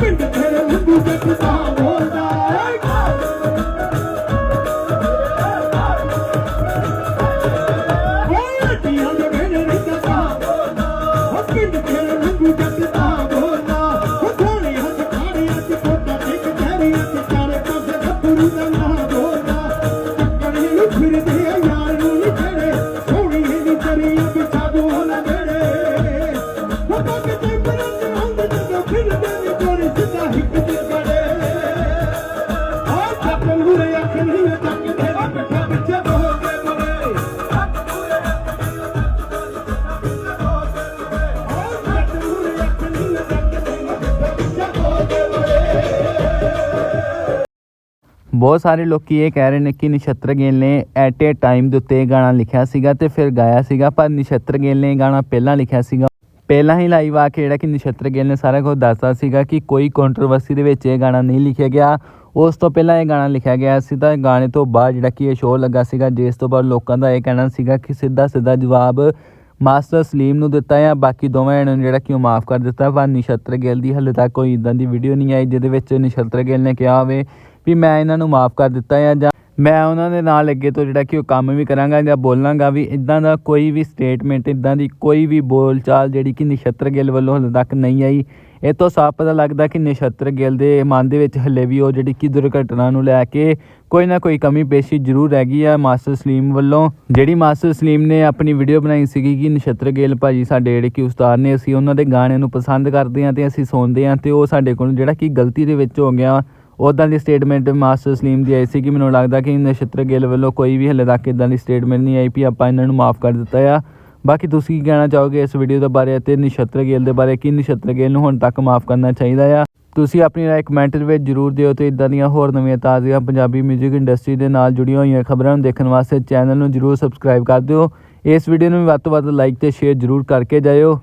ਪਿੰਡ ਤੇਰੇ ਮੁੰਡੂ ਦੇ ਪਿਤਾ ਬੋਲਦਾ ਓਏ ਦੀਆਂ ਦੇ ਵੇਲੇ ਰਿਸ਼ਤਾ ਬੋਲਦਾ ਹੋ ਪਿੰਡ ਤੇਰੇ ਮੁੰਡੂ ਦੇ ਪਿਤਾ ਬੋਲਦਾ ਹੋ ਥਾਣੇ ਹੱਥ ਖਾਣੇ ਅੱਜ ਕੋਟਾ ਤੇ ਕਚਹਿਰੀ ਅੱਜ ਚਾਰੇ ਪਾਸੇ ਗੱਭਰੂ ਬਹੁਤ ਸਾਰੇ ਲੋਕੀ ਇਹ ਕਹਿ ਰਹੇ ਨੇ ਕਿ ਨਛੱਤਰ ਗਿੱਲ ਨੇ ਐਟ ਏ ਟਾਈਮ ਦੇ ਉੱਤੇ ਇਹ ਗਾਣਾ ਲਿਖਿਆ ਸੀਗਾ ਤੇ ਫਿਰ ਗਾਇਆ ਸੀਗਾ, ਪਰ ਨਛੱਤਰ ਗਿੱਲ ਨੇ ਇਹ ਗਾਣਾ ਪਹਿਲਾਂ ਲਿਖਿਆ ਸੀਗਾ। ਪਹਿਲਾਂ ਹੀ ਲਾਈਵ ਆ ਕੇ ਜਿਹੜਾ ਕਿ ਨਛੱਤਰ ਗਿੱਲ ਨੇ ਸਾਰਾ ਕੁਝ ਦੱਸਤਾ ਸੀਗਾ ਕਿ ਕੋਈ ਕੰਟਰੋਵਰਸੀ ਦੇ ਵਿੱਚ ਇਹ ਗਾਣਾ ਨਹੀਂ ਲਿਖਿਆ ਗਿਆ। ਉਸ ਤੋਂ ਪਹਿਲਾਂ ਇਹ ਗਾਣਾ ਲਿਖਿਆ ਗਿਆ ਸੀ ਤਾਂ ਗਾਣੇ ਤੋਂ ਬਾਅਦ ਜਿਹੜਾ ਕਿ ਇਹ ਸ਼ੋਅ ਲੱਗਾ ਸੀਗਾ, ਜਿਸ ਤੋਂ ਬਾਅਦ ਲੋਕਾਂ ਦਾ ਇਹ ਕਹਿਣਾ ਸੀਗਾ ਕਿ ਸਿੱਧਾ ਸਿੱਧਾ ਜਵਾਬ ਮਾਸਟਰ ਸਲੀਮ ਨੂੰ ਦਿੱਤਾ ਜਾਂ ਬਾਕੀ ਦੋਵਾਂ ਨੂੰ ਜਿਹੜਾ ਕਿ ਉਹ ਮਾਫ ਕਰ ਦਿੱਤਾ। ਪਰ ਨਛੱਤਰ ਗਿੱਲ ਦੀ ਹਲੇ ਤੱਕ ਕੋਈ ਇਦਾਂ ਦੀ ਵੀਡੀਓ ਨਹੀਂ ਆਈ, ਜਿਹਦੇ ਵਿੱਚ ਨਛੱਤਰ ਗਿੱਲ ਨੇ ਕਿਹਾ ਹੋਵੇ ਵੀ ਮੈਂ ਇਹਨਾਂ ਨੂੰ ਮਾਫ ਕਰ ਦਿੱਤਾ ਆ ਜਾਂ ਮੈਂ ਉਹਨਾਂ ਦੇ ਨਾਲ ਅੱਗੇ ਤੋਂ ਜਿਹੜਾ ਕਿ ਉਹ ਕੰਮ ਵੀ ਕਰਾਂਗਾ ਜਾਂ ਬੋਲਾਂਗਾ ਵੀ ਇਦਾਂ ਦਾ ਕੋਈ ਵੀ ਸਟੇਟਮੈਂਟ ਇਦਾਂ ਦੀ ਕੋਈ ਵੀ ਬੋਲਚਾਲ ਜਿਹੜੀ ਕਿ ਨਛੱਤਰ ਗਿੱਲ ਵੱਲੋਂ ਹਲੇ ਤੱਕ ਨਹੀਂ ਆਈ, ਇਹ ਤੋਂ ਸਾਫ਼ ਪਤਾ ਲੱਗਦਾ ਕਿ ਨਛੱਤਰ ਗਿੱਲ ਦੇ ਮਨ ਦੇ ਵਿੱਚ ਹਲੇ ਵੀ ਉਹ ਜਿਹੜੀ ਕਿ ਦੁਰਘਟਨਾ ਨੂੰ ਲੈ ਕੇ ਕੋਈ ਨਾ ਕੋਈ ਕਮੀ ਪੇਸ਼ੀ ਜ਼ਰੂਰ ਰਹਿ ਗਈ ਆ ਮਾਸਟਰ ਸਲੀਮ ਵੱਲੋਂ। ਜਿਹੜੀ ਮਾਸਟਰ ਸਲੀਮ ਨੇ ਆਪਣੀ ਵੀਡੀਓ ਬਣਾਈ ਸੀਗੀ ਕਿ ਨਛੱਤਰ ਗਿੱਲ ਭਾਜੀ ਸਾਡੇ ਜਿਹੜੇ ਕਿ ਉਸਤਾਦ ਨੇ, ਅਸੀਂ ਉਹਨਾਂ ਦੇ ਗਾਣਿਆਂ ਨੂੰ ਪਸੰਦ ਕਰਦੇ ਹਾਂ ਤੇ ਅਸੀਂ ਸੁਣਦੇ ਹਾਂ ਤੇ ਉਹ ਸਾਡੇ ਕੋਲ ਜਿਹੜਾ ਕਿ ਗਲਤੀ ਦੇ ਵਿੱਚ ਹੋ ਗਿਆ। ਉਦਾਂ ਦੀ ਸਟੇਟਮੈਂਟ ਮਾਸਟਰ ਸਲੀਮ ਦੀ ਆਈ ਸੀ ਕਿ ਮੈਨੂੰ ਲੱਗਦਾ ਕਿ ਨਛੱਤਰ ਗਿੱਲ ਵੱਲੋਂ ਕੋਈ ਵੀ ਹਲੇ ਤੱਕ ਇਦਾਂ ਦੀ ਸਟੇਟਮੈਂਟ ਨਹੀਂ ਆਈ ਵੀ ਆਪਾਂ ਇਹਨਾਂ ਨੂੰ ਮਾਫ ਕਰ ਦਿੱਤਾ ਆ। ਬਾਕੀ ਤੁਸੀਂ ਕੀ ਕਹਿਣਾ ਚਾਹੋਗੇ ਇਸ ਵੀਡੀਓ ਦੇ ਬਾਰੇ ਅਤੇ ਨਛੱਤਰ ਗਿੱਲ ਦੇ ਬਾਰੇ? ਕਿ ਨਛੱਤਰ ਗਿੱਲ ਨੂੰ ਹੁਣ ਤੱਕ ਮਾਫ ਕਰਨਾ ਚਾਹੀਦਾ ਆ? ਤੁਸੀਂ ਆਪਣੀ ਰਾਏ ਕਮੈਂਟ ਦੇ ਵਿੱਚ ਜਰੂਰ ਦਿਓ ਤੇ ਇਦਾਂ ਦੀਆਂ ਹੋਰ ਨਵੀਆਂ ਤਾਜ਼ੀਆਂ ਪੰਜਾਬੀ 뮤직 ਇੰਡਸਟਰੀ ਦੇ ਨਾਲ ਜੁੜੀਆਂ ਹੋਈਆਂ ਖਬਰਾਂ ਨੂੰ ਦੇਖਣ ਵਾਸਤੇ ਚੈਨਲ ਨੂੰ ਜਰੂਰ ਸਬਸਕ੍ਰਾਈਬ ਕਰ ਦਿਓ। ਇਸ ਵੀਡੀਓ ਨੂੰ ਵੀ ਵੱਧ ਤੋਂ ਵੱਧ ਲਾਈਕ ਤੇ ਸ਼ੇਅਰ ਜਰੂਰ ਕਰਕੇ ਜਾਇਓ।